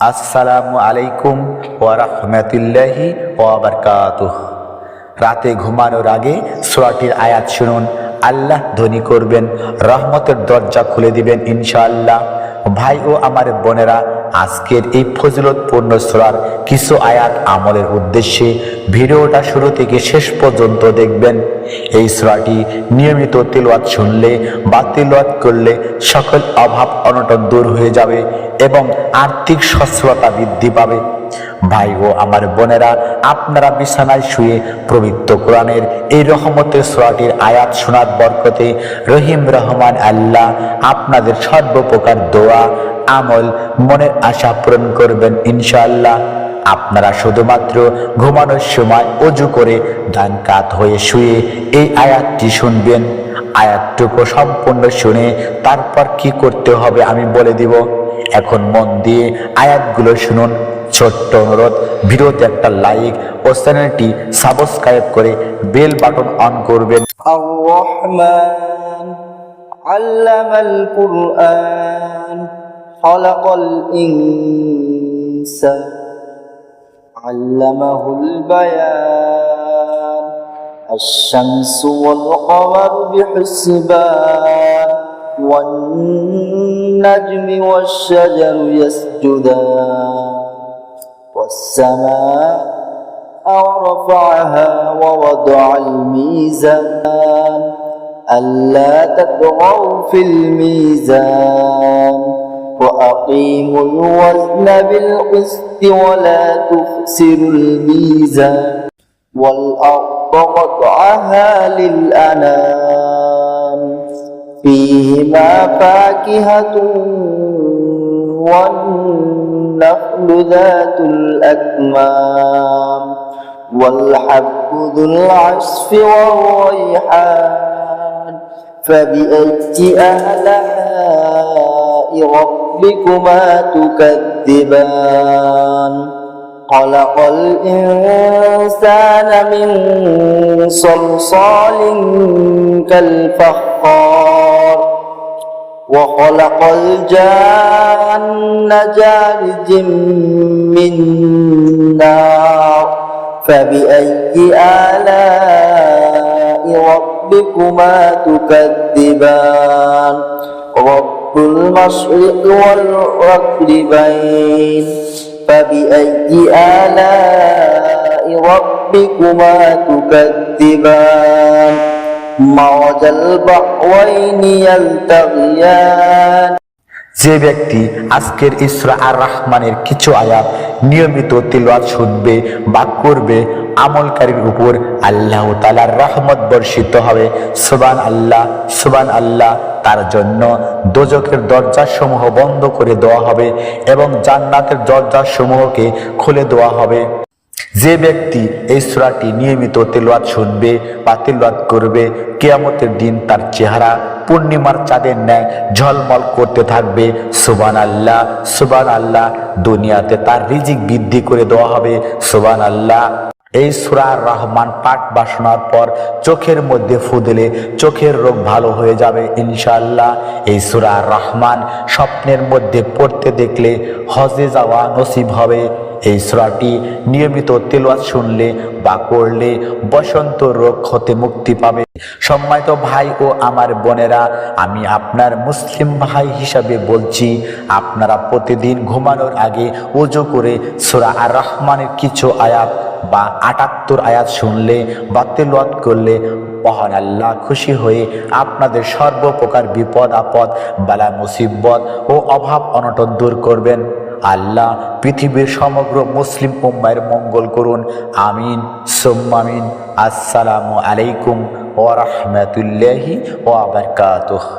আসসালামু আলাইকুম ওয়া রাহমাতুল্লাহি ওয়া বারাকাতুহ। রাতে ঘুমানোর আগে সূরাটির আয়াত শুনুন। আল্লাহ ধ্বনি করবেন, রহমতের দরজা খুলে দিবেন ইনশাআল্লাহ। ভাই ও আমার বোনেরা আজকের এই ফজিলতপূর্ণ সোরার কিছু আয়াত আমলের উদ্দেশ্যে ভিডিওটা শুরু থেকে শেষ পর্যন্ত দেখবেন। এই সোরাটি নিয়মিত তিলওয়াত শুনলে বা তিলওয়াত করলে সকল অভাব অনটন দূর হয়ে যাবে এবং আর্থিক সচ্ছলতা বৃদ্ধি পাবে। ভাই ও আমার বোনেরা, আপনারা বিছানায় শুয়ে পবিত্র কোরআনের এই রহমতের সোয়াটির আয়াত শোনার বরকতে রহিম রহমান আল্লাহ আপনাদের সর্বপ্রকার দোয়া, আমল, মনের আশা পূরণ করবেন ইনশাআল্লাহ। আপনারা শুধুমাত্র ঘুমানোর সময় অজু করে ডান কাত হয়ে শুয়ে এই আয়াতটি শুনবেন। আয়াতটুকু সম্পূর্ণ শুনে তারপর কি করতে হবে আমি বলে দিব। এখন মন দিয়ে আয়াতগুলো শুনুন ছোট্ট অনুরোধ ভিডিওতে একটা লাইক ও চ্যানেলটি সাবস্ক্রাইব করে বেল বাটন অন করবেন الرحمن علم القرآن خلق الإنسان علمه البيان الشمس والقمر بحسبان والنجم والشجر يسجدان والسماء ورفعها ووضع الميزان ألا تطغوا في الميزان وأقيموا الوزن بالقسط ولا تخسروا الميزان والأرض وضعها للأنام فيهما فاكهة والنخل ذات الأكمام والحب ذو العصف والريحان فبأي آلاء ربكما تكذبان خلق الإنسان من صلصال كالفخار وخلق الجان جارج من نار فبأي آلاء ربكما تكذبان؟ رب المشرق والمغربين. فبأي آلاء ربكما تكذبان مرج البحرين يلتقيان যে ব্যক্তি আজকের ইসরা আর রহমানের কিছু আয়াত নিয়মিত তিলওয়াত শুনবে বা করবে, আমলকারীর উপর আল্লাহ তালার রহমত বর্ষিত হবে। সুবান আল্লাহ সুবান আল্লাহ। তার জন্য দোজকের দরজাসমূহ বন্ধ করে দেওয়া হবে এবং জান্নাতের দরজাসমূহকে খুলে দেওয়া হবে। যে ব্যক্তি এই সুরাটি নিয়মিত তেলোয়াত শুনবে বা তেলোয়াত করবে, কেয়ামতের দিন তার চেহারা পূর্ণিমার চাঁদের ন্যায় ঝলমল করতে থাকবে। সুবান আল্লাহ সুবান আল্লাহ দুনিয়াতে তার রিজিক বৃদ্ধি করে দেওয়া হবে। সুবান আল্লাহ এই সুরার রহমান পাঠ বা শোনার পর চোখের মধ্যে ফুদলে চোখের রোগ ভালো হয়ে যাবে ইনশাল্লাহ এই সুরার রহমান স্বপ্নের মধ্যে পড়তে দেখলে হজে যাওয়া নসিব হবে। এই সুরাটি নিয়মিত তেলোয়াত শুনলে বা করলে বসন্ত রোগ হতে মুক্তি পাবে। সম্মানিত ভাই ও আমার বোনেরা, আমি আপনার মুসলিম ভাই হিসাবে বলছি, আপনারা প্রতিদিন ঘুমানোর আগে উজু করে সুরা আর রহমানের কিছু আয়াত বা আটাত্তর আয়াত শুনলে বা তেলোয়াত করলে মহান আল্লাহ খুশি হয়ে আপনাদের সর্বপ্রকার বিপদ আপদ বালা মুসিবত ও অভাব অনটন দূর করবেন। আল্লাহ পৃথিবীর সমগ্র মুসলিম উম্মায়ের মঙ্গল করুন। আমিন। সোম্মামিন আসসালামু আলাইকুম ও রহমতুল্লাহি ও বারাকাতুহু।